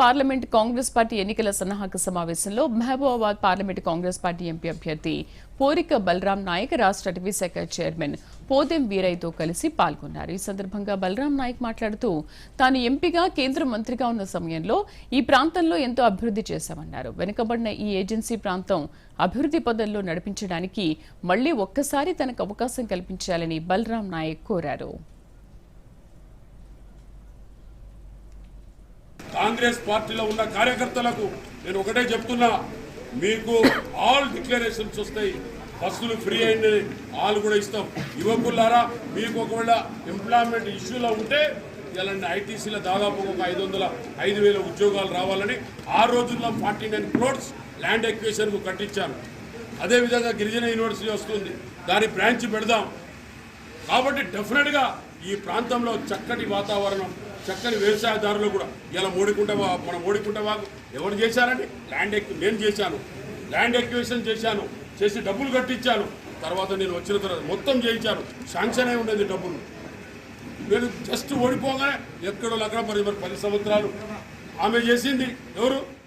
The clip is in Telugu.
పార్లమెంట్ కాంగ్రెస్ పార్టీ ఎన్నికల సన్నాహక సమావేశంలో Mahabubabad parliament Congress party MP అభ్యర్థి పోరిక బలరాం నాయక్ రాష్ట్ర అటవీశాఖ చైర్మన్ పోదెం వీరయ్యతో కలిసి పాల్గొన్నారు. ఈ సందర్భంగా బలరాం నాయక్ మాట్లాడుతూ తాను ఎంపీగా కేంద్ర మంత్రిగా ఉన్న సమయంలో ఈ ప్రాంతంలో ఎంతో అభివృద్ధి చేశామన్నారు. వెనుకబడిన ఈ ఏజెన్సీ ప్రాంతం అభివృద్ధి పదంలో నడిపించడానికి మళ్ళీ ఒక్కసారి తనకు అవకాశం కల్పించాలని బలరాం నాయక్ కోరారు. కాంగ్రెస్ పార్టీలో ఉన్న కార్యకర్తలకు నేను ఒకటే చెప్తున్నా మీకు ఆల్ డిక్లరేషన్స్ వస్తాయి. బస్సులు ఫ్రీ అయింది ఆల్ కూడా ఇస్తాం. యువకులారా మీకు ఒకవేళ ఎంప్లాయ్మెంట్ ఇష్యూలో ఉంటే ఇలాంటి ఐటీసీలో దాదాపు ఒక ఐదు వందల ఐదు వేల ఉద్యోగాలు రావాలని ఆ రోజుల్లో ఫార్టీ నైన్ క్రోడ్స్ ల్యాండ్ ఎక్వేషన్కు కట్టించాను అదేవిధంగా గిరిజన యూనివర్సిటీ వస్తుంది. దాని బ్రాంచ్ పెడదాం. కాబట్టి డెఫినెట్గా ఈ ప్రాంతంలో చక్కటి వాతావరణం చక్కని వ్యవసాయదారులు కూడా. ఇలా మోడికుంట వా- మన మోడికుంట వాగు ఎవరు చేశారండి? ల్యాండ్ ఎక్వి నేను చేశాను. ల్యాండ్ ఎక్యువేషన్ చేశాను. చేసి డబ్బులు కట్టించాను. తర్వాత నేను వచ్చిన తర్వాత మొత్తం చేయించాను. శాంక్షన్ అయి ఉండేది డబ్బులు. నేను జస్ట్ ఓడిపోగానే ఎక్కడో లగ్న మరి మరి పది సంవత్సరాలు ఆమె చేసింది. ఎవరు?